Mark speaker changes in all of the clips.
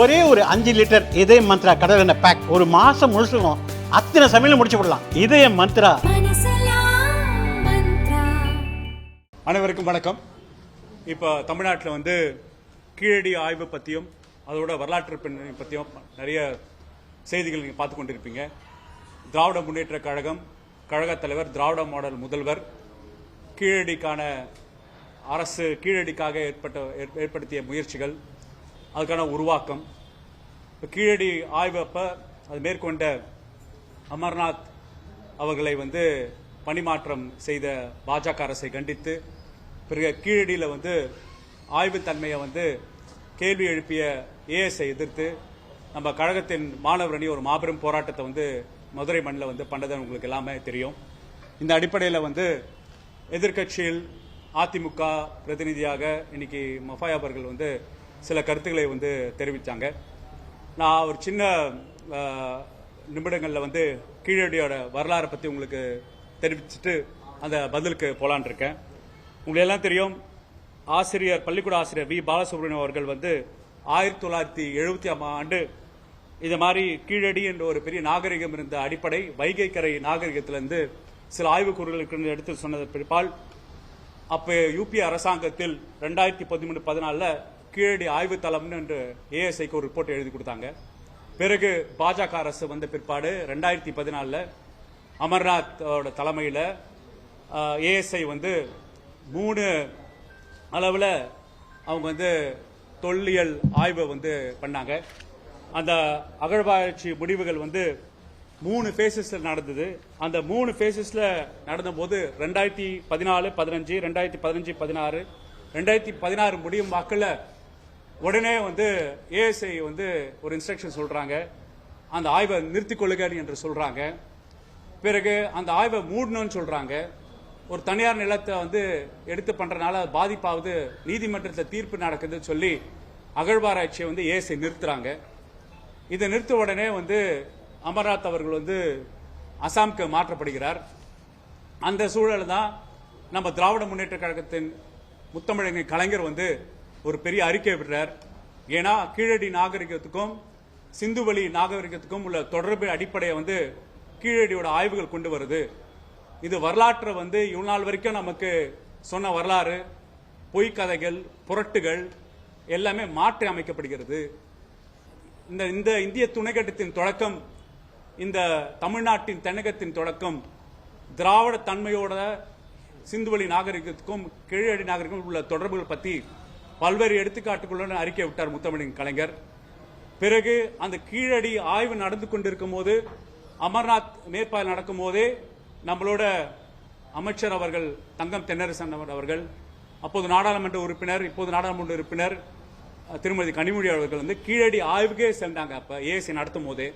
Speaker 1: ஒரே ஒரு அஞ்சு லிட்டர் இதய மந்த்ரா கடல் எண்ணெய் பேக் ஒரு மாசம் முழுசுக்கும் அத்தனை சமையலும் முடிச்சு விடலாம். இதய மந்த்ரா.
Speaker 2: அனைவருக்கும் வணக்கம். இப்போ தமிழ்நாட்டில் வந்து கீழடி ஆய்வு பற்றியும் அதோட வரலாற்று பின்னணி பற்றியும் நிறைய செய்திகள் நீங்கள் பார்த்து கொண்டிருப்பீங்க. திராவிட முன்னேற்ற கழகம் கழக தலைவர் திராவிட மாடல் முதல்வர் கீழடிக்கான அரசு கீழடிக்காக ஏற்பட்ட ஏற்- ஏற்படுத்திய முயற்சிகள் அதுக்கான உருவாக்கம் இப்போ கீழடி ஆய்வு அப்போ அது மேற்கொண்ட அமர்நாத் அவர்களை வந்து பணிமாற்றம் செய்த பாஜக அரசை கண்டித்து பிறகு கீழடியில் வந்து ஆய்வுத்தன்மையை வந்து கேள்வி எழுப்பிய ஏஎஸ்ஐ எதிர்த்து நம்ம கழகத்தின் மாணவர் அணி ஒரு மாபெரும் போராட்டத்தை வந்து மதுரை மண்ணில் வந்து பண்ணதை உங்களுக்கு எல்லாமே தெரியும். இந்த அடிப்படையில் வந்து எதிர்க்கட்சியில் அதிமுக பிரதிநிதியாக இன்னைக்கு மஃபாய் அவர்கள் வந்து சில கருத்துக்களை வந்து தெரிவித்தாங்க நான் ஒரு சின்ன நிமிடங்களில் வந்து கீழடியோட வரலாறை பற்றி உங்களுக்கு தெரிவிச்சுட்டு அந்த பதிலுக்கு போலான் இருக்கேன் உங்களுக்கு எல்லாம் தெரியும் ஆசிரியர் பள்ளிக்கூட ஆசிரியர் வி. பாலசுப்ரமணியம் அவர்கள் வந்து ஆயிரத்தி தொள்ளாயிரத்தி எழுபத்தி ஆண்டு இது மாதிரி கீழடி என்ற ஒரு பெரிய நாகரிகம் இருந்த அடிப்படை வைகை கரை நாகரிகத்திலிருந்து சில ஆய்வுக்கூறுகளுக்கு எடுத்து சொன்னது பிற்பால் அப்போ யூபி அரசாங்கத்தில் ரெண்டாயிரத்தி பதிமூணு பதினாலில் கீழடி ஆய்வு தளம்னு என்று ஏஎஸ்ஐக்கு ஒரு ரிப்போர்ட் எழுதி கொடுத்தாங்க. பிறகு பாஜக அரசு வந்த பிற்பாடு ரெண்டாயிரத்தி பதினாலில் அமர்நாத்தோட தலைமையில் ஏஎஸ்ஐ வந்து மூணு அளவில் அவங்க வந்து தொல்லியல் ஆய்வை வந்து பண்ணாங்க. அந்த அகழ்வாராய்ச்சி முடிவுகள் வந்து மூணு ஃபேஸஸில் நடந்தது. அந்த மூணு ஃபேஸஸில் நடந்தபோது ரெண்டாயிரத்தி பதினாலு பதினஞ்சு ரெண்டாயிரத்தி பதினஞ்சு பதினாறு ரெண்டாயிரத்தி பதினாறு முடியும் வாக்கில் உடனே வந்து ஏஎஸ்ஐ வந்து ஒரு இன்ஸ்ட்ரக்ஷன் சொல்கிறாங்க அந்த ஆய்வை நிறுத்திக் கொள்ளுங்க என்று சொல்கிறாங்க பிறகு அந்த ஆய்வை மூடணும்னு சொல்கிறாங்க ஒரு தனியார் நிலத்தை வந்து எடுத்து பண்ணுறனால அது பாதிப்பாவது நீதிமன்றத்தில் தீர்ப்பு நடக்குதுன்னு சொல்லி அகழ்வாராய்ச்சியை வந்து ஏஎஸ்ஐ நிறுத்துறாங்க. இதை நிறுத்த உடனே வந்து அமர்நாத் அவர்கள் வந்து அசாம்க்கு மாற்றப்படுகிறார். அந்த சூழல் தான் நம்ம திராவிட முன்னேற்ற கழகத்தின் முத்தமிழங்க கலைஞர் வந்து ஒரு பெரிய அறிக்கை விடுறார். ஏன்னா கீழடி நாகரிகத்துக்கும் சிந்துவெளி நாகரிகத்துக்கும் உள்ள தொடர்பு அடிப்படையை வந்து கீழடியோட ஆய்வுகள் கொண்டு வருது. இது வரலாற்றை வந்து இவ்வளோ நாள் வரைக்கும் நமக்கு சொன்ன வரலாறு பொய்க்கதைகள் புரட்டுகள் எல்லாமே மாற்றி அமைக்கப்படுகிறது. இந்த இந்த இந்திய துணைக்கட்டத்தின் தொடக்கம் இந்த தமிழ்நாட்டின் தென்னகத்தின் தொடக்கம் திராவிட தன்மையோட சிந்துவெளி நாகரிகத்துக்கும் கீழடி நாகரிகம் உள்ள தொடர்புகள் பற்றி பல்வேறு எடுத்துக்காட்டுகளுடன் அறிக்கை விட்டார் முத்தமிழின் கலைஞர். பிறகு அந்த கீழடி ஆய்வு நடந்து கொண்டிருக்கும் போது அமர்நாத் மேற்பார்வை நடக்கும் போதே நம்மளோட அமைச்சர் அவர்கள் தங்கம் தென்னரசன் அவர்கள் அப்போது நாடாளுமன்ற உறுப்பினர் இப்போது நாடாளுமன்ற உறுப்பினர் திருமதி கனிமொழி அவர்கள் வந்து கீழடி ஆய்வுக்கே சென்றாங்க. அப்போ ஏஎஸ்ஐ நடத்தும் போதே.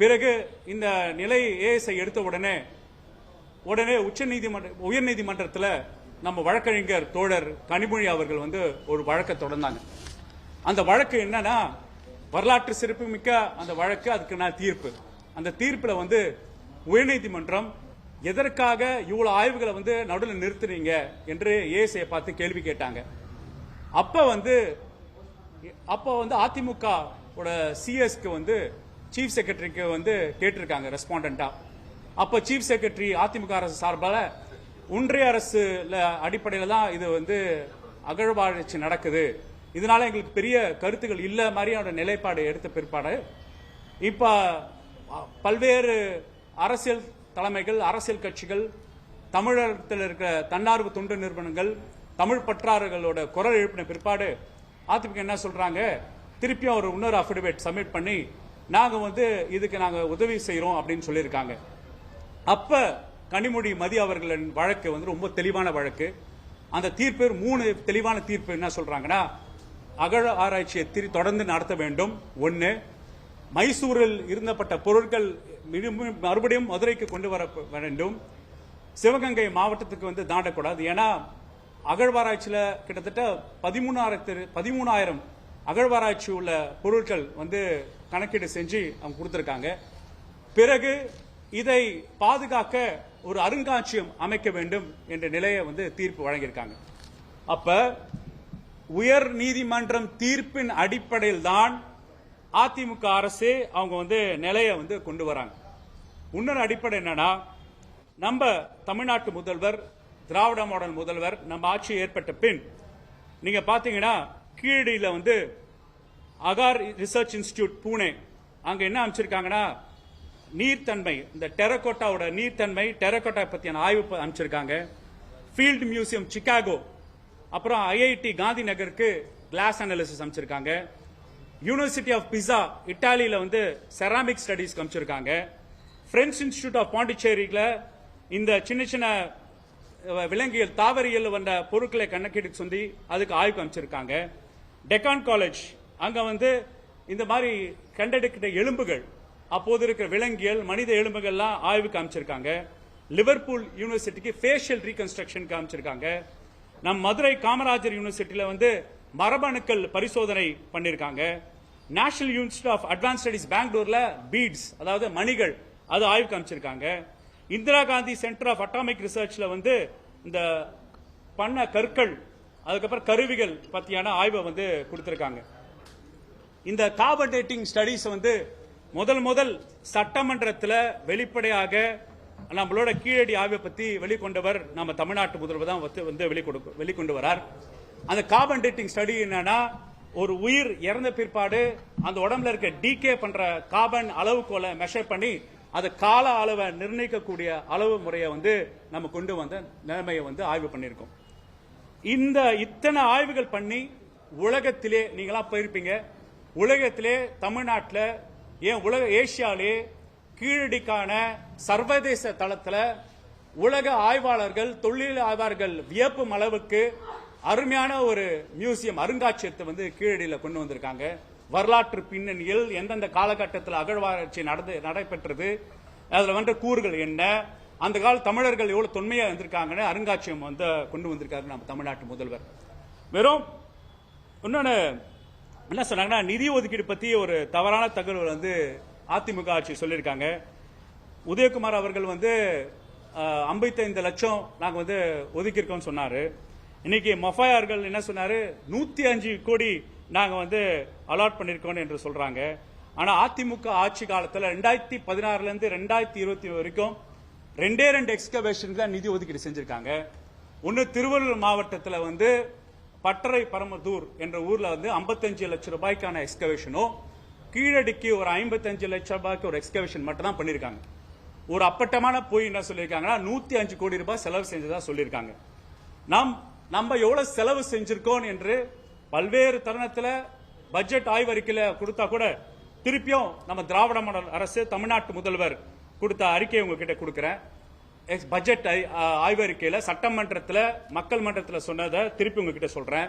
Speaker 2: பிறகு இந்த நிலை ஏஎஸ்ஐ எடுத்த உடனே உடனே உச்ச நீதிமன்ற நம்ம வழக்கறிஞர் தோழர் கனிமொழி அவர்கள் வந்து ஒரு வழக்கை தொடர்ந்தாங்க. அந்த வழக்கு என்னன்னா வரலாற்று சிறப்புமிக்க அந்த வழக்கு அதுக்கு நான் தீர்ப்பு. அந்த தீர்ப்பில் வந்து உயர்நீதிமன்றம் எதற்காக இவ்வளோ ஆய்வுகளை வந்து நடுவில் நிறுத்துறீங்க என்று ஏஎஸ்ஐ பார்த்து கேள்வி கேட்டாங்க. அப்போ வந்து அப்போ வந்து அதிமுக ஓட சிஎஸ்க்கு வந்து சீஃப் செக்ரட்டரிக்கு வந்து கேட்டிருக்காங்க ரெஸ்பாண்டண்டா அப்போ சீஃப் செக்ரட்டரி அதிமுக அரசு சார்பால் ஒன்றிய அரசு அடிப்படையில் தான் இது வந்து அகழ்வாராய்ச்சி நடக்குது. இதனால எங்களுக்கு பெரிய கருத்துக்கள் இல்லை மாதிரியான நிலைப்பாடு எடுத்த பிற்பாடு இப்போ பல்வேறு அரசியல் தலைமைகள் அரசியல் கட்சிகள் தமிழகத்தில் இருக்கிற தன்னார்வ தொண்டு நிறுவனங்கள் தமிழ் பற்றாறுகளோட குரல் எழுப்பின பிற்பாடு அதிமுக என்ன சொல்றாங்க? திருப்பியும் ஒரு இன்னொரு அஃபிடவிட் சப்மிட் பண்ணி நாங்கள் வந்து இதுக்கு நாங்கள் உதவி செய்கிறோம் அப்படின்னு சொல்லியிருக்காங்க. அப்போ கனிமொழி மதி அவர்களின் வழக்கு வந்து ரொம்ப தெளிவான வழக்கு. அந்த தீர்ப்பு மூணு தெளிவான தீர்ப்பு என்ன சொல்றாங்கன்னா அகழ ஆராய்ச்சியை திரி தொடர்ந்து நடத்த வேண்டும். ஒன்று மைசூரில் இருந்தப்பட்ட பொருட்கள் மறுபடியும் மதுரைக்கு கொண்டு வர வேண்டும். சிவகங்கை மாவட்டத்துக்கு வந்து தாண்டக்கூடாது. ஏன்னா அகழ்வாராய்ச்சியில் கிட்டத்தட்ட பதிமூணாயிரத்து பதிமூணாயிரம் அகழ்வாராய்ச்சி உள்ள பொருட்கள் வந்து கணக்கீடு செஞ்சு அவங்க கொடுத்துருக்காங்க. பிறகு இதை பாதுகாக்க ஒரு அருங்காட்சியகம் அமைக்க வேண்டும் என்ற நிலையை வந்து தீர்ப்பு வழங்கியிருக்காங்க. அப்ப உயர் நீதிமன்றம் தீர்ப்பின் அடிப்படையில் தான் அதிமுக அரசே அவங்க வந்து நிலையை வந்து கொண்டு வராங்க. இன்னொரு அடிப்படை என்னன்னா நம்ம தமிழ்நாட்டு முதல்வர் திராவிட மாடல் முதல்வர் நம்ம ஆட்சி ஏற்பட்ட பின் நீங்க பாத்தீங்கன்னா கீழடியில் வந்து அகார் ரிசர்ச் இன்ஸ்டிடியூட் பூனே அங்க என்ன அமைச்சிருக்காங்கன்னா நீர்த்தன்மை இந்த டெரகோட்டாவோட நீர்த்தன்மை டெரகோட்டா பற்றியான ஆய்வு அனுப்பிச்சிருக்காங்க. அமைச்சிருக்காங்க ஃபீல்ட் மியூசியம் சிக்காகோ அப்புறம் ஐஐடி காந்தி நகருக்கு கிளாஸ் அனாலிசிஸ் அமைச்சிருக்காங்க யூனிவர்சிட்டி ஆஃப் பிசா இட்டாலியில் வந்து செராமிக் ஸ்டடீஸ் அமைச்சிருக்காங்க பிரெஞ்ச் இன்ஸ்டியூட் ஆஃப் பாண்டிச்சேரியில் இந்த சின்ன சின்ன விலங்கியல் தாவரியல் வந்த பொருட்களை கணக்கெடுக்க சொல்லி அதுக்கு ஆய்வு அமைச்சிருக்காங்க டெக்கான் காலேஜ் அங்கே வந்து இந்த மாதிரி கண்டெடுக்கிற எலும்புகள் அப்போது இருக்கிற விலங்கியல் மனித எலும்புகள்லாம் ஆய்வு காமிச்சிருக்காங்க. லிவர்பூல் யூனிவர்சிட்டிக்கு ஃபேஷியல் ரீகன்ஸ்ட்ரக்ஷன் காமிச்சிருக்காங்க. நம் மதுரை காமராஜர் யூனிவர்சிட்டியில் வந்து மரபணுக்கள் பரிசோதனை பண்ணியிருக்காங்க national university of advance studies பெங்களூர்ல பீட்ஸ் அதாவது மணிகள் அது ஆய்வு காமிச்சிருக்காங்க. Indira Gandhi centre of atomic ரிசர்ச்ல வந்து இந்த பண்ண கற்கள் அதுக்கப்புறம் கருவிகள் பத்தியான ஆய்வை வந்து கொடுத்துருக்காங்க. இந்த கார்பன் டேட்டிங் ஸ்டடிஸ் வந்து முதல் முதல் சட்டமன்றத்தில் வெளிப்படையாக நம்மளோட கீழடி ஆய்வை பற்றி வெளிக்கொண்டவர் நம்ம தமிழ்நாட்டு முதல்வர் தான் வந்து- வந்து வெளிக்கொடு வெளிக்கொண்டு வரார். அந்த கார்பன் டேட்டிங் ஸ்டடி என்னன்னா ஒரு உயிர் இறந்த பிற்பாடு அந்த உடம்புல இருக்க டிகே பண்ற கார்பன் அளவுகோலை மெஷர் பண்ணி அது கால அளவை நிர்ணயிக்கக்கூடிய அளவு முறையை வந்து நம்ம கொண்டு வந்த நிலைமையை வந்து ஆய்வு பண்ணியிருக்கோம். இந்த இத்தனை ஆய்வுகள் பண்ணி உலகத்திலே நீங்களாம் போயிருப்பீங்க. உலகத்திலே தமிழ்நாட்டில் ஏன் உலக ஏசியாலே கீழடிக்கான சர்வதேச தளத்தில் உலக ஆய்வாளர்கள் தொழில் ஆய்வாளர்கள் வியப்பும் அளவுக்கு அருமையான ஒரு மியூசியம் அருங்காட்சியகத்தை வந்து கீழடியில் கொண்டு வந்திருக்காங்க. வரலாற்று பின்னணியில் எந்தெந்த காலகட்டத்தில் அகழ்வாராய்ச்சி நடந்து நடைபெற்றது அதில் வந்து கூறுகள் என்ன அந்த கால தமிழர்கள் எவ்வளோ தொன்மையாக இருந்திருக்காங்கன்னு அருங்காட்சியகம் வந்து கொண்டு வந்திருக்காரு நம்ம தமிழ்நாட்டு முதல்வர். வெறும் இன்னொன்று என்ன சொன்னாங்கன்னா நிதி ஒதுக்கீடு பத்தி ஒரு தவறான தகவல் வந்து அதிமுக ஆட்சி சொல்லியிருக்காங்க. உதயகுமார் அவர்கள் வந்து ஐம்பத்தைந்து லட்சம் நாங்கள் வந்து ஒதுக்கியிருக்கோம்னு சொன்னாரு. இன்னைக்கு மஃபாயார்கள் என்ன சொன்னாரு? நூத்தி அஞ்சு கோடி நாங்கள் வந்து அலாட் பண்ணியிருக்கோம் என்று சொல்றாங்க. ஆனால் அதிமுக ஆட்சி காலத்தில் ரெண்டாயிரத்தி பதினாறுலேருந்து ரெண்டாயிரத்தி இருபத்தி வரைக்கும் ரெண்டே ரெண்டு எக்ஸ்கவேஷனுக்கு தான் நிதி ஒதுக்கீடு செஞ்சுருக்காங்க. ஒன்று திருவள்ளூர் மாவட்டத்தில் வந்து பட்டறை பரமதூர் என்ற ஊர்ல வந்து 55 லட்சம் ரூபாய்க்கான எக்ஸ்கவேஷனும் கீழடிக்கு ஒரு 55 லட்சம் ரூபாய்க்கு ஒரு எக்ஸ்கவேஷன் மட்டும் தான் பண்ணியிருக்காங்க ஒரு அப்பட்டமான போய் என்ன சொல்லியிருக்காங்கன்னா நூத்தி அஞ்சு கோடி ரூபாய் செலவு செஞ்சதா சொல்லியிருக்காங்க. நாம் நம்ம எவ்வளவு செலவு செஞ்சிருக்கோம் என்று பல்வேறு தருணத்தில் பட்ஜெட் ஆய்வறிக்கையில் கொடுத்தா கூட திருப்பியும் நம்ம திராவிட மாடல் அரசு தமிழ்நாட்டு முதல்வர் கொடுத்த அறிக்கையை உங்ககிட்ட கொடுக்குறேன். பட்ஜெட் ஆய்வறிக்கையில் சட்டமன்றத்தில் மக்கள் மன்றத்தில் சொன்னதை திருப்பி உங்ககிட்ட சொல்றேன்.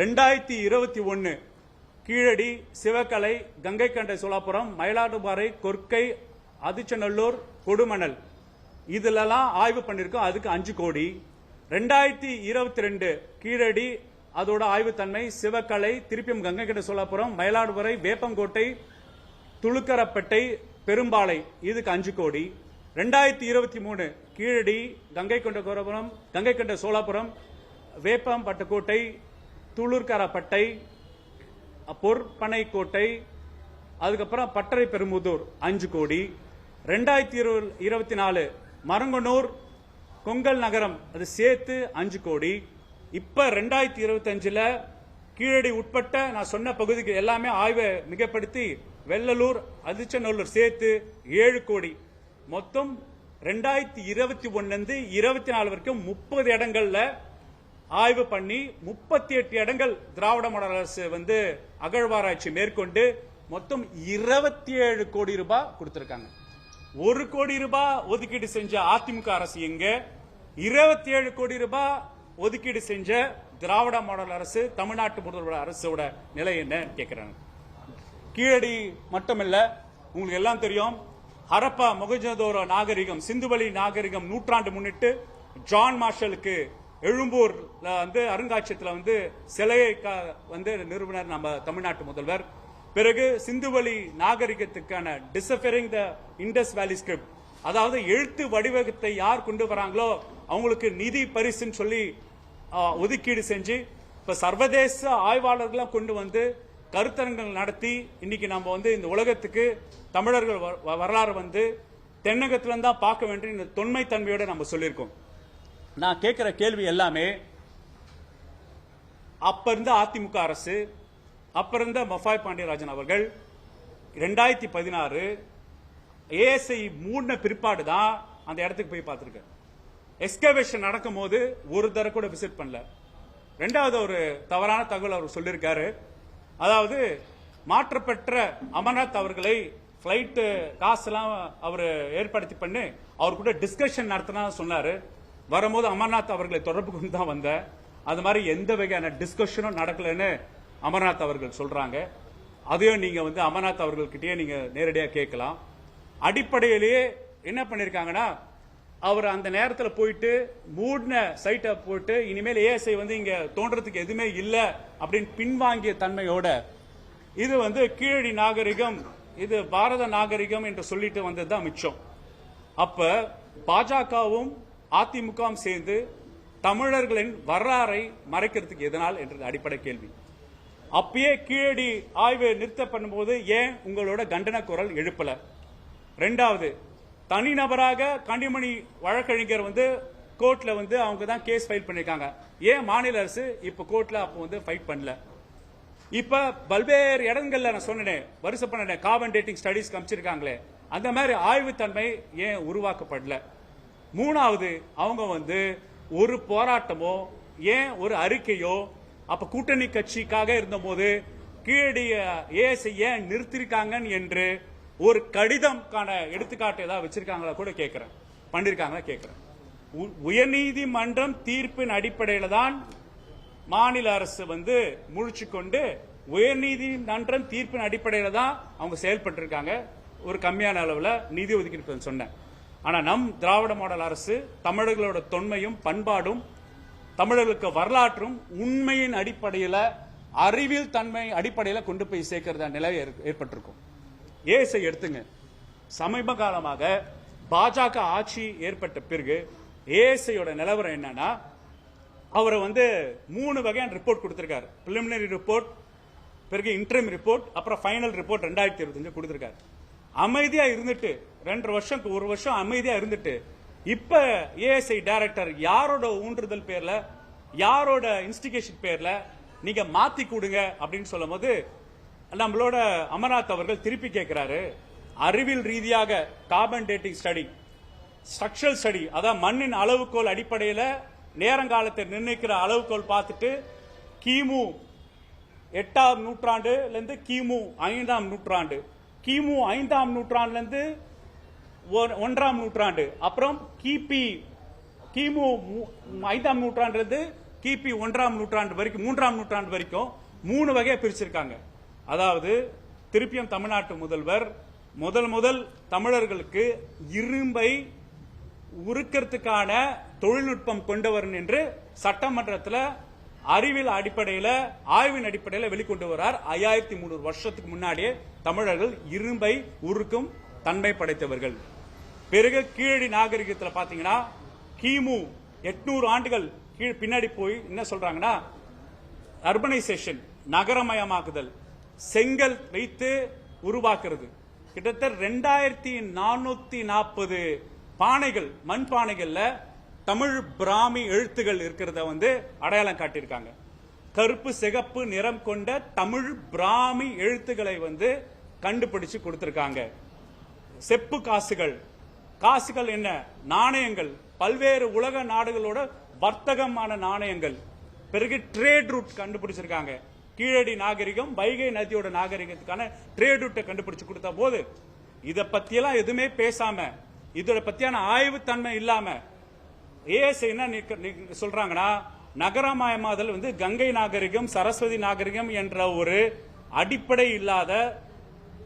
Speaker 2: ரெண்டாயிரத்தி இருபத்தி ஒன்று கீழடி சிவகலை கங்கை கண்டை சோலாபுரம் மயிலாடுபாறை கொர்க்கை அதிச்சநல்லூர் கொடுமணல். இதுலலாம் ஆய்வு பண்ணியிருக்கோம் அதுக்கு அஞ்சு கோடி. ரெண்டாயிரத்தி இருபத்தி ரெண்டு கீழடி அதோட ஆய்வுத்தன்மை சிவக்கலை திருப்பியும் கங்கை கண்டை சோலாபுரம் மயிலாடுதுறை வேப்பங்கோட்டை துளுக்கரப்பட்டை பெரும்பாலை. இதுக்கு அஞ்சு கோடி. ரெண்டாயிரத்தி இருபத்தி மூணு கீழடி கங்கை கொண்ட கோரபுரம் கங்கை கொண்ட சோலாபுரம் வேப்பம்பட்டுக்கோட்டை துளுர்கரப்பட்டை பொற்பனைக்கோட்டை அதுக்கப்புறம் பட்டறை பெருமுதூர் அஞ்சு கோடி. ரெண்டாயிரத்தி இருபத்தி நாலு மரங்கனூர் கொங்கல் நகரம் அது சேர்த்து அஞ்சு கோடி. இப்போ ரெண்டாயிரத்தி இருபத்தஞ்சில் கீழடி உட்பட்ட நான் சொன்ன பகுதிக்கு எல்லாமே ஆய்வை மிகப்படுத்தி வெள்ளலூர் அதிர்ச்சநல்லூர் சேர்த்து ஏழு கோடி. மொத்தம் ரெண்டாயிரத்தி இருபத்தி ஒன்னு இருபத்தி நாலு வரைக்கும் முப்பது இடங்கள்ல ஆய்வு பண்ணி முப்பத்தி எட்டு இடங்கள் திராவிட மாடல் அரசு வந்து அகழ்வாராய்ச்சி மேற்கொண்டு மொத்தம் இருபத்தி ஏழு கோடி ரூபாய் கொடுத்திருக்காங்க. ஒரு கோடி ரூபாய் ஒதுக்கீடு செஞ்ச அதிமுக அரசு எங்க? இருபத்தி ஏழு கோடி ரூபாய் ஒதுக்கீடு செஞ்ச திராவிட மாடல் அரசு தமிழ்நாட்டு முதல்வர் அரசோட நிலை என்ன கேட்கிறாங்க கீழடி மட்டுமில்ல உங்களுக்கு எல்லாம் தெரியும் ஹரப்பா மொகஜதோர நாகரிகம் சிந்துவெளி நாகரிகம் நூற்றாண்டு முன்னிட்டு ஜான் மார்ஷலுக்கு எழும்பூர்ல வந்து அருங்காட்சியத்தில் வந்து சிலையை வந்து நிறுவனர் நம்ம தமிழ்நாட்டு முதல்வர். பிறகு சிந்துவெளி நாகரிகத்துக்கான டிசஃபரிங் த இண்டஸ் வேலி ஸ்கிரிப்ட் அதாவது எழுத்து வடிவகத்தை யார் கொண்டு வராங்களோ அவங்களுக்கு நிதி பரிசுன்னு சொல்லி ஒதுக்கீடு செஞ்சு இப்போ சர்வதேச ஆய்வாளர்களாம் கொண்டு வந்து கருத்தரங்கள் நடத்தி இன்னைக்கு நம்ம வந்து இந்த உலகத்துக்கு தமிழர்கள் வ- வ- வரலாறு வந்து தென்னகத்துல தான் பார்க்க வேண்டும் இந்த தொன்மை தன்மையோட நம்ம சொல்லியிருக்கோம். நான் கேட்கிற கேள்வி எல்லாமே அப்ப இருந்த அதிமுக அரசு அப்ப இருந்த மஃபாய் பாண்டியராஜன் அவர்கள் ரெண்டாயிரத்தி பதினாறு ஏஎஸ்ஐ மூடின பிற்பாடு தான் அந்த இடத்துக்கு போய் பார்த்துருக்கேன் எஸ்கவேஷன் நடக்கும் போது ஒரு தர கூட விசிட் பண்ணல. ரெண்டாவது ஒரு தவறான தகவல் அவர் சொல்லியிருக்காரு. அதாவது மாற்றப்பெற்ற அமர்நாத் அவர்களை ஃப்ளைட்டு காசுலாம் அவர் ஏற்படுத்தி பண்ணி அவர் கூட டிஸ்கஷன் நடத்தினா சொன்னார். வரும்போது அமர்நாத் அவர்களை தொடர்பு கொண்டு தான் வந்தேன். அது மாதிரி எந்த வகையான டிஸ்கஷனும் நடக்கலைன்னு அமர்நாத் அவர்கள் சொல்கிறாங்க அதையும் நீங்கள் வந்து அமர்நாத் அவர்கள்கிட்டயே நீங்கள் நேரடியாக கேட்கலாம். அடிப்படையிலேயே என்ன பண்ணியிருக்காங்கன்னா அவர் அந்த நேரத்தில் போயிட்டு மூடின சைட்டை போட்டு இனிமேல் ஏஎஸ்ஐ வந்து இங்க தோன்றதுக்கு எதுவுமே இல்லை அப்படின்னு பின்வாங்கிய தன்மையோட இது வந்து கீழடி நாகரிகம் இது பாரத நாகரிகம் என்று சொல்லிட்டு வந்தது தான் மிச்சம். அப்ப பாஜகவும் அதிமுகவும் சேர்ந்து தமிழர்களின் வரலாறை மறைக்கிறதுக்கு எதனால் என்றது அடிப்படை கேள்வி. அப்பயே கீழடி ஆய்வு நிறுத்த பண்ணும்போது ஏன் உங்களோட கண்டன குரல் எழுப்பல? ரெண்டாவது தனிநபராக கண்டிமணி வழக்கறிஞர் வந்து கோர்ட்ல வந்து அவங்க தான் கேஸ் ஃபைல் பண்ணிருக்காங்க. ஏன் மாநில அரசு இப்ப கோர்ட்ல அப்போ வந்து ஃபைட் பண்ணல? இப்ப பல்வேறு இடங்கள்ல நான் சொன்னேன் வருஷ பண்ண கார்பன் டேட்டிங் ஸ்டடிஸ் காமிச்சிருக்காங்களே அந்த மாதிரி ஆய்வுத்தன்மை ஏன் உருவாக்கப்படல? மூணாவது அவங்க வந்து ஒரு போராட்டமோ ஏன் ஒரு அறிக்கையோ அப்ப கூட்டணி கட்சிக்காக இருந்தபோது கீழடிய ஏஎஸ்ஐ ஏன் நிறுத்திருக்காங்கன்னு என்று ஒரு கடிதம்கான எடுத்துக்காட்டு ஏதாவது வச்சிருக்காங்களா கூட கேட்கிறேன் பண்ணிருக்காங்களா கேட்கிறேன் உ- உயர்நீதிமன்றம் தீர்ப்பின் அடிப்படையில் தான் மாநில அரசு வந்து முழிச்சு கொண்டு உயர்நீதிமன்றம் தீர்ப்பின் அடிப்படையில் தான் அவங்க செயல்பட்டு இருக்காங்க ஒரு கம்மியான அளவில் நிதி ஒதுக்கீடு சொன்னேன். ஆனால் நம் திராவிட மாடல் அரசு தமிழர்களோட தொன்மையும் பண்பாடும் தமிழர்களுக்கு வரலாற்றும் உண்மையின் அடிப்படையில் அறிவியல் தன்மை அடிப்படையில் கொண்டு போய் சேர்க்கிறதா நிலை ஏற்- ஏற்பட்டிருக்கும். ஏசை எடுத்துங்க. சமீப காலமாக பாஜக ஆட்சி ஏற்பட்ட பிறகு ஏஎஸ்ஐயோட நிலவரம் என்னன்னா அவரை வந்து மூணு வகையான ரிப்போர்ட் கொடுத்திருக்காரு. பிலிமினரி ரிப்போர்ட் பிறகு இன்டர்ம் ரிப்போர்ட் அப்புறம் ஃபைனல் ரிப்போர்ட் ரெண்டாயிரத்தி இருபத்தஞ்சு கொடுத்துருக்காரு. அமைதியா இருந்துட்டு ரெண்டு வருஷம் ஒரு வருஷம் அமைதியா இருந்துட்டு இப்ப ஏஎஸ்ஐ டைரக்டர் யாரோட ஊன்றுதல் பேர்ல யாரோட இன்ஸ்டிகேஷன் பேர்ல நீங்க மாத்தி கொடுங்க அப்படின்னு சொல்லும்போது நம்மளோட அமர்நாத் அவர்கள் திருப்பி கேட்கிறாரு அறிவியல் ரீதியாக carbon dating study structural study அதாவது மண்ணின் அளவுகோல் அடிப்படையில் நேரங்காலத்தை நிர்ணயிக்கிற அளவுகோல் பார்த்துட்டு கிமு எட்டாம் நூற்றாண்டுலேருந்து கிமு ஐந்தாம் நூற்றாண்டு கிமு ஐந்தாம் நூற்றாண்டுலேருந்து ஒன்றாம் நூற்றாண்டு அப்புறம் கிபி கிமு மூ- ஐந்தாம் நூற்றாண்டுலேருந்து கிபி ஒன்றாம் நூற்றாண்டு வரைக்கும் மூன்றாம் நூற்றாண்டு வரைக்கும் மூணு வகையை பிரிச்சிருக்காங்க. அதாவது திருப்பியும் தமிழ்நாட்டு முதல்வர் முதல் முதல் தமிழர்களுக்கு இரும்பை உருக்கிறதுக்கான தொழில்நுட்பம் கொண்டவர் என்று சட்டமன்றத்தில் அறிவியல் அடிப்படையில் ஆய்வின் அடிப்படையில் வெளிக்கொண்டு வரார் ஐயாயிரத்தி முந்நூறு வருஷத்துக்கு முன்னாடியே தமிழர்கள் இரும்பை உருக்கும் தன்மை படைத்தவர்கள். பிறகு கீழடி நாகரிகத்தில் பார்த்தீங்கன்னா கிமு எட்நூறு ஆண்டுகள் கீழ் பின்னாடி போய் என்ன சொல்றாங்கன்னா அர்பனைசேஷன் நகரமயமாக்குதல். செங்கல் வைத்து உருவாக்குறது. கிட்டத்தட்ட ரெண்டாயிரத்தி நானூத்தி நாற்பது பானைகள் மண் பானைகள்ல தமிழ் பிராமி எழுத்துகள் இருக்கிறத வந்து அடையாளம் காட்டியிருக்காங்க. கருப்பு சிகப்பு நிறம் கொண்ட தமிழ் பிராமி எழுத்துக்களை வந்து கண்டுபிடிச்சு கொடுத்திருக்காங்க. செப்பு காசுகள். காசுகள் என்ன? நாணயங்கள். பல்வேறு உலக நாடுகளோட வர்த்தகமான நாணயங்கள். பிறகு ட்ரேட் ரூட் கண்டுபிடிச்சிருக்காங்க. கீழடி நாகரிகம் வைகை நதியோட நாகரிகத்துக்கான ட்ரேட் ரூட்டை கண்டுபிடிச்சு கொடுத்த போது இதை பத்தியெல்லாம் எதுவுமே பேசாம இதோட பத்தியான ஆய்வு தன்மை இல்லாம ஏஎஸ் என்ன நிக்க- சொல்றாங்கன்னா நகரமயமாதல் வந்து கங்கை நாகரிகம் சரஸ்வதி நாகரிகம் என்ற ஒரு அடிப்படை இல்லாத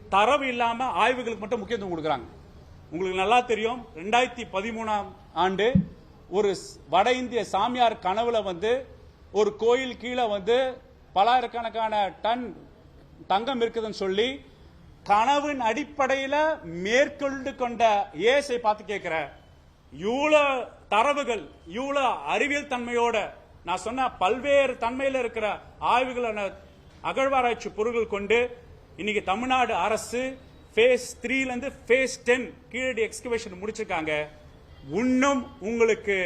Speaker 2: தரவு இல்லாம ஆய்வுகளுக்கு மட்டும் முக்கியத்துவம் கொடுக்குறாங்க. உங்களுக்கு நல்லா தெரியும் ரெண்டாயிரத்தி பதிமூணாம் ஆண்டு ஒரு வட இந்திய சாமியார் கனவுல வந்து ஒரு கோயில் கீழே வந்து பலாயிரக்கணக்கான டன் தங்கம் இருக்குதுன்னு சொல்லி கனவின் அடிப்படையில் மேற்கொண்டு கொண்ட ஏசை பார்த்து கேட்கிற இவ்வளோ தரவுகள் இவ்வளோ அறிவியல் தன்மையோட நான் சொன்ன பல்வேறு தன்மையில் இருக்கிற ஆய்வுகளான அகழ்வாராய்ச்சி பொருள்கள் கொண்டு இன்னைக்கு தமிழ்நாடு அரசு ஃபேஸ் த்ரீலேருந்து ஃபேஸ் டென் கீழடி எக்ஸ்கவேஷன் முடிச்சிருக்காங்க. இன்னும் உங்களுக்கு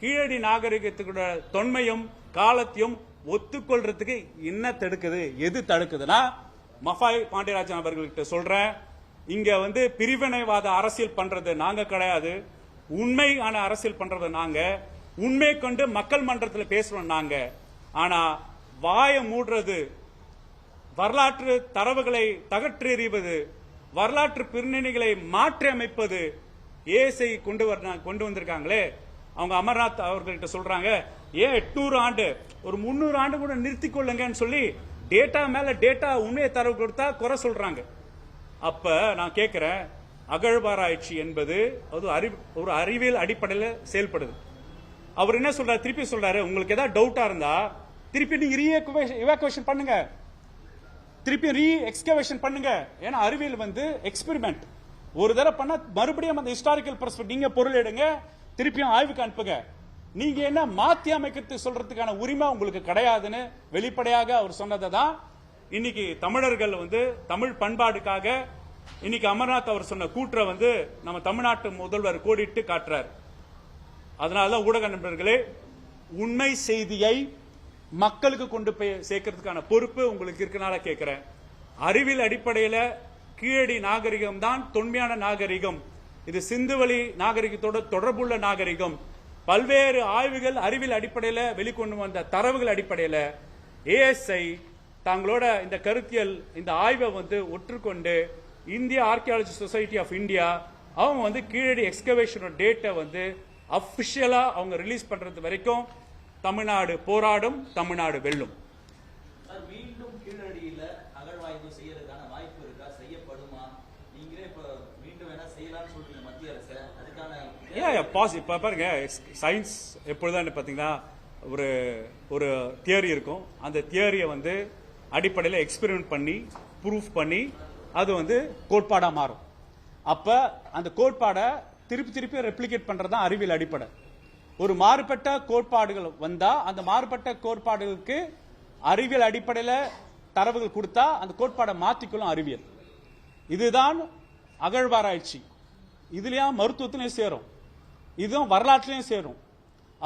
Speaker 2: கீழடி நாகரிகத்துக்கூட தொன்மையும் காலத்தையும் ஒத்துக்கொள்றதுக்கு என்ன தடுக்குது? எது தடுக்குதுன்னா மஃபாய் பாண்டியராஜன் அவர்கள்கிட்ட சொல்றேன். இங்க வந்து பிரிவினைவாத அரசியல் பண்றது நாங்க கிடையாது. உண்மையான அரசியல் பண்றது நாங்க. உண்மை கொண்டு மக்கள் மன்றத்தில் பேசுறோம் நாங்க. ஆனா வாயை மூடுறது வரலாற்று தரவுகளை தகற்றெறிவது வரலாற்று பின்னணிகளை மாற்றி அமைப்பது ஏசை கொண்டு வர கொண்டு வந்திருக்காங்களே? அவங்க அமர்நாத் அவர்கள்ட்ட சொல்றாங்க ஏன் எட்நூறு ஆண்டு ஒரு முந்நூறு ஆண்டு கூட நிறுத்தி கொள்ளுங்கன்னு சொல்லி டேட்டா மேல டேட்டா உண்மையை தரவு கொடுத்தா குறை சொல்றாங்க. அப்ப நான் கேட்கிறேன் அகழ்வாராய்ச்சி என்பது அது அறிவு ஒரு அறிவியல் அடிப்படையில் செயல்படுது. அவர் என்ன சொல்றாரு? திருப்பி சொல்றாரு உங்களுக்கு ஏதாவது டவுட்டா இருந்தா திருப்பி நீங்க ரீ எவாக்குவேஷன் பண்ணுங்க. திருப்பி ரீ எக்ஸ்கவேஷன் பண்ணுங்க. ஏன்னா அறிவியல் வந்து எக்ஸ்பெரிமெண்ட் ஒரு தடவை பண்ணா மறுபடியும் அந்த ஹிஸ்டாரிக்கல் பர்ஸ்பெக்ட் நீங்க பொருள் எடுங்க திருப்பியும் ஆய்வுக்கு அனுப்புங்க நீங்க என்ன மாத்தி அமைக்கிறது சொல்றதுக்கான உரிமை உங்களுக்கு கிடையாதுன்னு வெளிப்படையாக அவர் சொன்னதை தான் இன்னைக்கு தமிழர்கள் வந்து தமிழ் பண்பாடுக்காக இன்னைக்கு அமர்நாத் அவர் சொன்ன கூற்றை வந்து நம்ம தமிழ்நாட்டு முதல்வர் கோடிட்டு காட்டுறார். அதனால ஊடக நண்பர்களே உண்மை செய்தியை மக்களுக்கு கொண்டு போய் சேர்க்கறதுக்கான பொறுப்பு உங்களுக்கு இருக்கனால கேட்கிறேன் அறிவியல் அடிப்படையில் கீழடி நாகரிகம் தான் தொன்மையான நாகரிகம். இது சிந்து வழி நாகரிகத்தோட தொடர்புள்ள நாகரிகம். பல்வேறு ஆய்வுகள் அறிவியல் அடிப்படையில் வெளிக்கொண்டு வந்த தரவுகள் அடிப்படையில் ஏஎஸ்ஐ தங்களோட இந்த கருத்தியல் இந்த ஆய்வை வந்து ஒற்றுக்கொண்டு இந்திய ஆர்கியாலஜி சொசைட்டி ஆஃப் இந்தியா அவங்க வந்து கீழடி எக்ஸ்கவேஷனோட டேட்டை வந்து அஃபிஷியலாக அவங்க ரிலீஸ் பண்ணுறது வரைக்கும் தமிழ்நாடு போராடும் தமிழ்நாடு வெல்லும்
Speaker 3: சார் மீண்டும் கீழடியில அகழ்வாய்வு செய்யறதுக்கான வாய்ப்பு இருக்கா செய்யப்படுமா நீங்களே இப்ப மீண்டும் வேணா செய்யலாம்னு சொல்றீங்க மத்திய அரசு அதுக்கான
Speaker 2: ஏன் பாஸ் இப்போ பாருங்க சயின்ஸ் எப்பொழுதான் பார்த்தீங்கன்னா ஒரு ஒரு தியரி இருக்கும். அந்த தியரியை வந்து அடிப்படையில் எக்ஸ்பெரிமெண்ட் பண்ணி ப்ரூஃப் பண்ணி அது வந்து கோட்பாடாக மாறும். அப்போ அந்த கோட்பாடை திருப்பி திருப்பி ரெப்ளிகேட் பண்ணுறது தான் அறிவியல் அடிப்படை. ஒரு மாறுபட்ட கோட்பாடுகள் வந்தால் அந்த மாறுபட்ட கோட்பாடுகளுக்கு அறிவியல் அடிப்படையில் தரவுகள் கொடுத்தா அந்த கோட்பாடை மாற்றிக்கொள்ளும் அறிவியல். இதுதான் அகழ்வாராய்ச்சி. இதுலயும் மருத்துவத்திலையும் சேரும். இதுவும் வரலாற்றுலயும் சேரும்.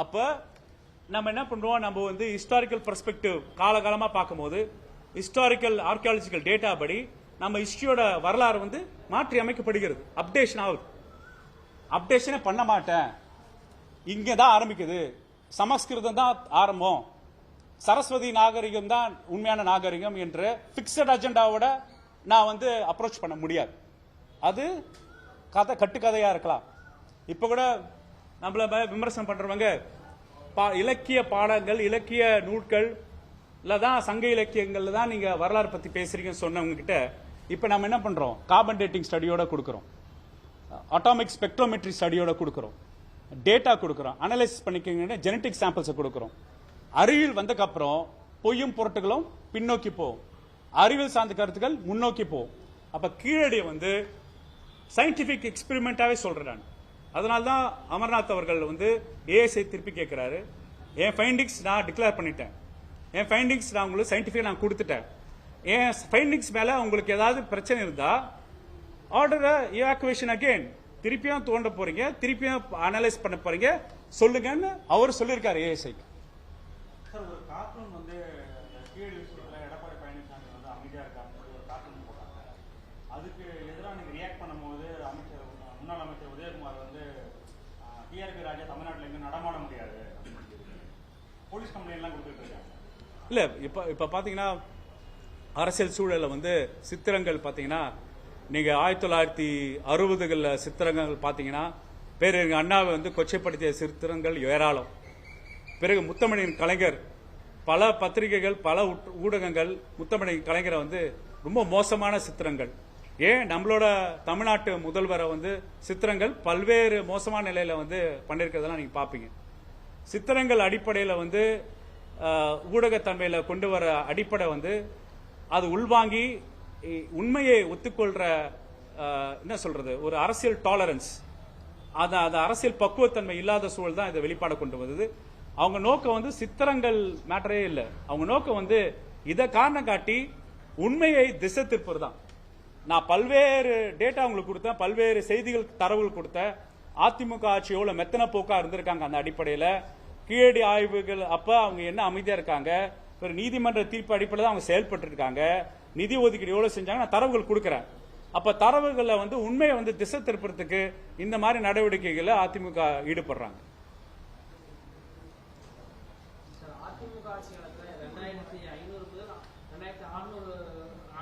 Speaker 2: அப்ப நம்ம என்ன பண்றோம்? நம்ம வந்து ஹிஸ்டாரிக்கல் பெர்ஸ்பெக்டிவ் காலகாலமா பார்க்கும்போது ஹிஸ்டாரிக்கல் ஆர்கியாலஜிக்கல் டேட்டா படி நம்ம ஹிஸ்டரியோட வரலாறு வந்து மாற்றி அமைக்கப்படுகிறது. அப்டேஷன் ஆகுது. அப்டேஷனே பண்ண மாட்டேன். இங்கே தான் ஆரம்பிக்குது. சமஸ்கிருதம் தான் ஆரம்பம். சரஸ்வதி நாகரிகம் தான் உண்மையான நாகரிகம் என்று ஃபிக்ஸட் அஜெண்டாவோட நான் வந்து அப்ரோச் பண்ண முடியாது. அது கதை கட்டுக்கதையாக இருக்கலாம். இப்போ கூட நம்மள ப- விமர்சனம் பண்றவங்க பா- இலக்கிய பாடங்கள் இலக்கிய நூல்களில் தான் சங்க இலக்கியங்கள்ல தான் நீங்க வரலாறு பத்தி பேசுறீங்கன்னு சொன்னவங்க கிட்ட இப்ப நம்ம என்ன பண்றோம்? கார்பன் டேட்டிங் ஸ்டடியோட கொடுக்குறோம். அட்டாமிக் ஸ்பெக்ட்ரோமெட்ரி ஸ்டடியோட கொடுக்குறோம். டேட்டா கொடுக்குறோம். அனலைசிஸ் பண்ணிக்கோங்க ஜெனட்டிக் சாம்பிள்ஸை கொடுக்குறோம். அறிவியல் வந்தக்கப்புறம் பொய்யும் பொருட்டுகளும் பின்னோக்கி போகும். அறிவியல் சார்ந்த கருத்துக்கள் முன்னோக்கி போகும். அப்ப கீழடி வந்து சயின்டிபிக் எக்ஸ்பிரிமெண்ட்டாகவே சொல்றேன் நான். அதனால தான் அமர்நாத் அவர்கள் வந்து ஏஎஸ்ஐ திருப்பி கேட்கிறாரு என் ஃபைண்டிங்ஸ் நான் டிக்ளேர் பண்ணிட்டேன். என் ஃபைண்டிங்ஸ் நான் உங்களுக்கு சயின்டிஃபிக் நான் கொடுத்துட்டேன். என் ஃபைண்டிங்ஸ் மேல உங்களுக்கு ஏதாவது பிரச்சனை இருந்தா ஆர்டர் இவாக்குவேஷன் அகெயின் திருப்பியும் தோண்ட போறீங்க திருப்பியும் அனலைஸ் பண்ண போறீங்க. சொல்லுங்கன்னு அவர் சொல்லியிருக்காரு
Speaker 4: ஏஎஸ்ஐ அதுக்கு எதிராக ரியாக்ட் பண்ணும்போது அமைச்சர் முன்னாள் அமைச்சர் உதயகுமார் வந்து டிஆர்பி ராஜா தமிழ்நாட்டில் எங்கேயும் நடமாட முடியாது. போலீஸ் கம்ப்ளைண்ட்லாம் கொடுத்துட்டு இருக்காங்க.
Speaker 2: இல்லை இப்போ இப்போ பார்த்தீங்கன்னா அரசியல் சூழலில் வந்து சித்திரங்கள் பார்த்தீங்கன்னா நீங்கள் ஆயிரத்தி தொள்ளாயிரத்தி அறுபதுகளில் சித்திரங்கள் பார்த்தீங்கன்னா பேரறிஞர் அண்ணாவை வந்து கொச்சைப்படுத்திய சித்திரங்கள் ஏராளம். பிறகு முத்தமணியின் கலைஞர் பல பத்திரிகைகள் பல ஊட்- ஊடகங்கள் முத்தமணி கலைஞரை வந்து ரொம்ப மோசமான சித்திரங்கள். ஏன் நம்மளோட தமிழ்நாட்டு முதல்வரை வந்து சித்திரங்கள் பல்வேறு மோசமான நிலையில் வந்து பண்ணியிருக்கிறதெல்லாம் நீங்கள் பார்ப்பீங்க சித்திரங்கள் அடிப்படையில் வந்து ஊடகத்தன்மையில் கொண்டு வர அடிப்படை வந்து அது உள்வாங்கி உண்மையை ஒத்துக்கொள்கிற என்ன சொல்கிறது ஒரு அரசியல் டாலரன்ஸ் அது அது அரசியல் பக்குவத்தன்மை இல்லாத சூழல் தான் இதை வெளிப்பாட கொண்டு வந்தது. அவங்க நோக்கம் வந்து சித்திரங்கள் மேட்டரே இல்லை. அவங்க நோக்கம் வந்து இதை காரணம் காட்டி உண்மையை திசை திருப்பது தான் நான் பல்வேறு டேட்டா உங்களுக்கு கொடுத்தேன் பல்வேறு செய்திகள் தரவுகள் கொடுத்தேன். அதிமுக ஆட்சி எவ்வளோ மெத்தன போக்கா இருந்திருக்காங்க அந்த அடிப்படையில். கீழடி ஆய்வுகள் அப்போ அவங்க என்ன அமைதியாக இருக்காங்க? ஒரு நீதிமன்ற தீர்ப்பு அடிப்படையில் தான் அவங்க செயல்பட்டு இருக்காங்க நிதி ஒதுக்கீடு எவ்வளோ செஞ்சாங்க நான் தரவுகள் கொடுக்குறேன். அப்போ தரவுகளை வந்து உண்மையை வந்து திசை திருப்புறதுக்கு இந்த மாதிரி நடவடிக்கைகளை அதிமுக ஈடுபடுறாங்க
Speaker 5: சார், அதிமுக ஆட்சி காலத்துல ரெண்டாயிரத்தி ஐநூறு முதல் ரெண்டாயிரத்தி அறுநூறு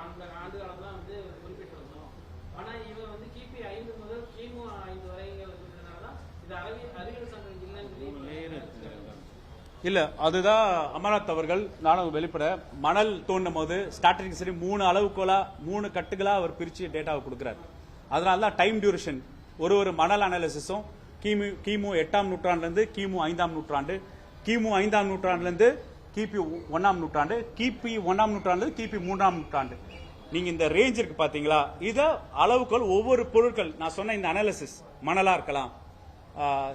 Speaker 5: ஆண்டு ஆண்டு காலம் தான் வந்து குறிப்பிட்டு வந்தோம் ஆனா இவர் வந்து கிபி ஐந்து முதல் கிமு ஐந்து வரை குறிப்பிட்டதுனால தான் இது அறிவியல் அறிவியல் சங்கம் இல்லைன்னு சொல்லி
Speaker 2: இல்ல அதுதான் அமர்நாத் அவர்கள் நானும் வெளிப்பட மணல் தோண்டும் போது ஸ்டாட்டிக் சரி மூணு அளவுக்கோலா மூணு கட்டுகளா அவர் பிரிச்சு டேட்டாவை கொடுக்குறாரு. அதனால தான் டைம் டியூரேஷன் ஒரு ஒரு மணல் அனாலிசிஸும் கிமு கிமு எட்டாம் நூற்றாண்டுலேருந்து கிமு ஐந்தாம் நூற்றாண்டு கிமு ஐந்தாம் நூற்றாண்டுலேருந்து கிபி ஒன்னாம் நூற்றாண்டு கிபி ஒன்னாம் நூற்றாண்டு கிபி மூன்றாம் நூற்றாண்டு. நீங்க இந்த ரேஞ்ச் இருக்கு பாத்தீங்களா? இத அளவுகள் ஒவ்வொரு பொருட்கள் நான் சொன்ன இந்த அனாலிசிஸ் மணலா இருக்கலாம்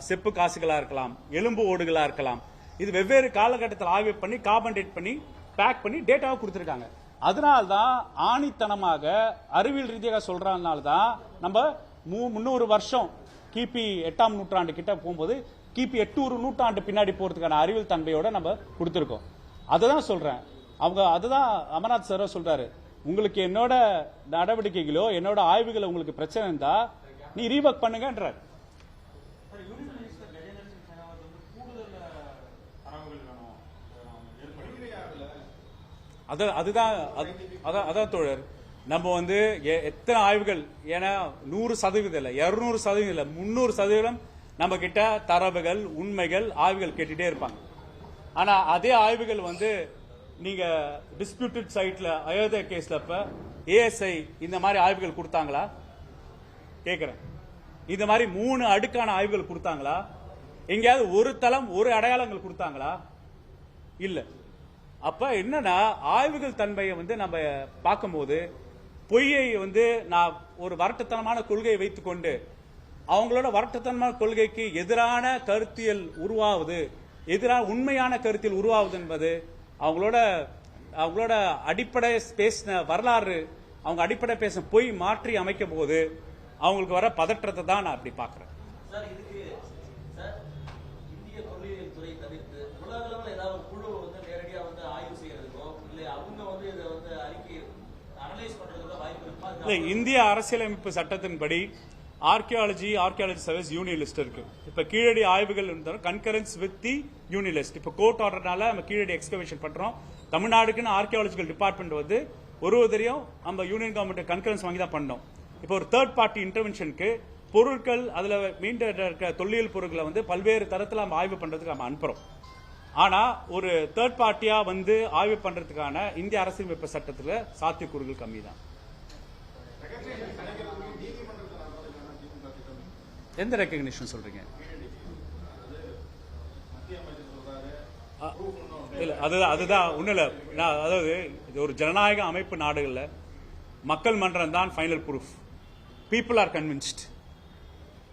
Speaker 2: செப்பு காசுகளா இருக்கலாம் எலும்பு ஓடுகளா இருக்கலாம் இது வெவ்வேறு காலகட்டத்தில் ஆய்வு பண்ணி கார்பன் டேட் பண்ணி பேக் பண்ணி டேட்டாவை கொடுத்துருக்காங்க. அதனால்தான் ஆணித்தனமாக அறிவியல் ரீதியாக சொல்றதுனால தான் நம்ம மூ- முந்நூறு வருஷம் கிபி எட்டாம் நூற்றாண்டு கிட்ட போகும்போது கிபி எட்டூறு நூற்றாண்டு பின்னாடி போறதுக்கான அறிவியல் தன்மையோட நம்ம கொடுத்துருக்கோம். அதுதான் சொல்றேன். அவங்க அதுதான் அமர்நாத் சார் சொல்றாரு. உங்களுக்கு என்னோட நடவடிக்கைகளோ என்னோட ஆய்வுகளோ உங்களுக்கு பிரச்சனை இருந்தா நீ rework பண்ணுங்கன்றார்
Speaker 4: sir union minister Gajendra Singh Shekhawat வந்து கூடுதல் தரவுகள் வேணும் ஏற்படுத்தி
Speaker 2: அதான் அதுதான் அதான் அதான் தோழர். நம்ம வந்து எ- எத்தனை ஆய்வுகள் ஏன்னா நூறு சதவீதம் இல்லை இரநூறு சதவீதம் இல்லை முந்நூறு சதவீதம் நம்ம கிட்ட தரவுகள் உண்மைகள் ஆய்வுகள் கேட்டுட்டே இருப்பாங்க. ஆனா அதே ஆய்வுகள் வந்து நீங்க டிஸ்பியூட்டட் சைட்ல அயோத்தியா கேஸ்ல இப்ப ஏஎஸ்ஐ இந்த மாதிரி ஆய்வுகள் கொடுத்தாங்களா? கேட்குறேன் இந்த மாதிரி மூணு அடுக்கான ஆய்வுகள் கொடுத்தாங்களா? எங்கேயாவது ஒரு தளம் ஒரு அடையாளங்கள் கொடுத்தாங்களா? இல்லை. அப்ப என்னன்னா ஆய்வுகள் தன்மையை வந்து நம்ம பார்க்கும்போது பொய்யை வந்து நான் ஒரு வரட்டுத்தனமான கொள்கையை வைத்துக்கொண்டு அவங்களோட வரட்டுத்தனமான கொள்கைக்கு எதிரான கருத்தியல் உருவாவது எதிரான உண்மையான கருத்தியல் உருவாவது என்பது அவங்களோட அவங்களோட அடிப்படை பேசின வரலாறு அவங்க அடிப்படை பேசின பொய் மாற்றி அமைக்கும் போது அவங்களுக்கு வர பதற்றத்தை தான் நான் அப்படி பார்க்குறேன்
Speaker 3: சார் இதுக்கு சார் இந்திய தொல்லியல் துறை தவிர்த்து உலக அளவில் ஏதாவது ஒரு குழு வந்து நேரடியா வந்து ஆய்வு செய்யறதுக்கோ இல்லை அவங்க வந்து இதை வந்து அறிக்கை அனலைஸ் பண்றதுக்கோ வாய்ப்பு இருக்கா
Speaker 2: இல்லை இந்திய அரசியலமைப்பு சட்டத்தின்படி ஆர்கியாலஜி ஆர்கியாலஜி சர்வீஸ் யூனியலிஸ்ட் இருக்கு. இப்ப கீழடி ஆய்வுகள் இருந்தாலும் கன்கரன்ஸ் வித் தி யூனிலிஸ்ட் இப்ப கோர்ட் ஆர்டர்னால நம்ம கீழடி எக்ஸ்கவேஷன் பண்றோம். தமிழ்நாடுக்குன்னு ஆர்கியாலஜிக்கல் டிபார்ட்மெண்ட் வந்து ஒரு ஒருத்தரையும் நம்ம யூனியன் கவர்மெண்ட் கன்கரன்ஸ் வாங்கி தான் பண்ணோம். இப்போ ஒரு தேர்ட் பார்ட்டி இன்டர்வென்ஷனுக்கு பொருட்கள் அதுல மீண்ட இருக்க தொல்லியல் பொருட்களை வந்து பல்வேறு தரத்தில் நம்ம ஆய்வு பண்றதுக்கு நம்ம அனுப்புறோம். ஆனா ஒரு தேர்ட் பார்ட்டியா வந்து ஆய்வு பண்றதுக்கான இந்திய அரசியலமைப்பு சட்டத்தில் சாத்தியக்கூறுகள் கம்மி தான் எந்த ரெக்கக்னிஷன் சொல்றீங்க? இல்ல அதுதான் அதுதான் ஒண்ணும் இல்ல நான் அதாவது இது ஒரு ஜனநாயக அமைப்பு நாடுகள்ல மக்கள் மன்றம் தான் final proof people are convinced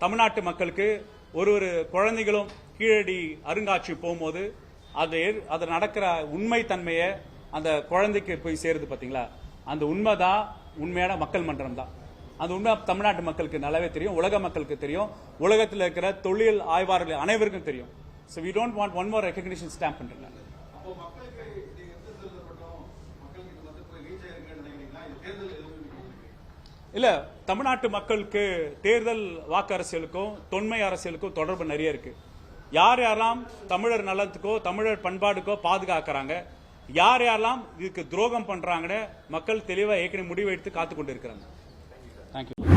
Speaker 2: தமிழ்நாட்டு மக்களுக்கு ஒரு ஒரு குழந்தைகளும் கீழடி அருங்காட்சி போகும்போது அது அது நடக்கிற உண்மை தன்மையை அந்த குழந்தைக்கு போய் சேருது பாத்தீங்களா? அந்த உண்மை தான் உண்மையான மக்கள் மன்றம் தான். அந்த உண்மை தமிழ்நாட்டு மக்களுக்கு நல்லாவே தெரியும் உலக மக்களுக்கு தெரியும். உலகத்தில் இருக்கிற தொழில் ஆய்வாளர்கள் அனைவருக்கும் தெரியும். So we don't want one more recognition stamp
Speaker 6: எதுவும்
Speaker 2: இல்ல தமிழ்நாட்டு மக்களுக்கு தேர்தல் வாக்கு அரசியலுக்கும் தொன்மை அரசியலுக்கும் தொடர்பு நிறைய இருக்கு. யார் யாரெல்லாம் தமிழர் நலத்துக்கோ தமிழர் பண்பாடுக்கோ பாதுகாக்கிறாங்க யார் யாரெல்லாம் இதுக்கு துரோகம் பண்றாங்கன்னு மக்கள் தெளிவா ஏற்கனவே முடிவெடுத்து காத்து கொண்டு இருக்கிறாங்க தேங்க்யூ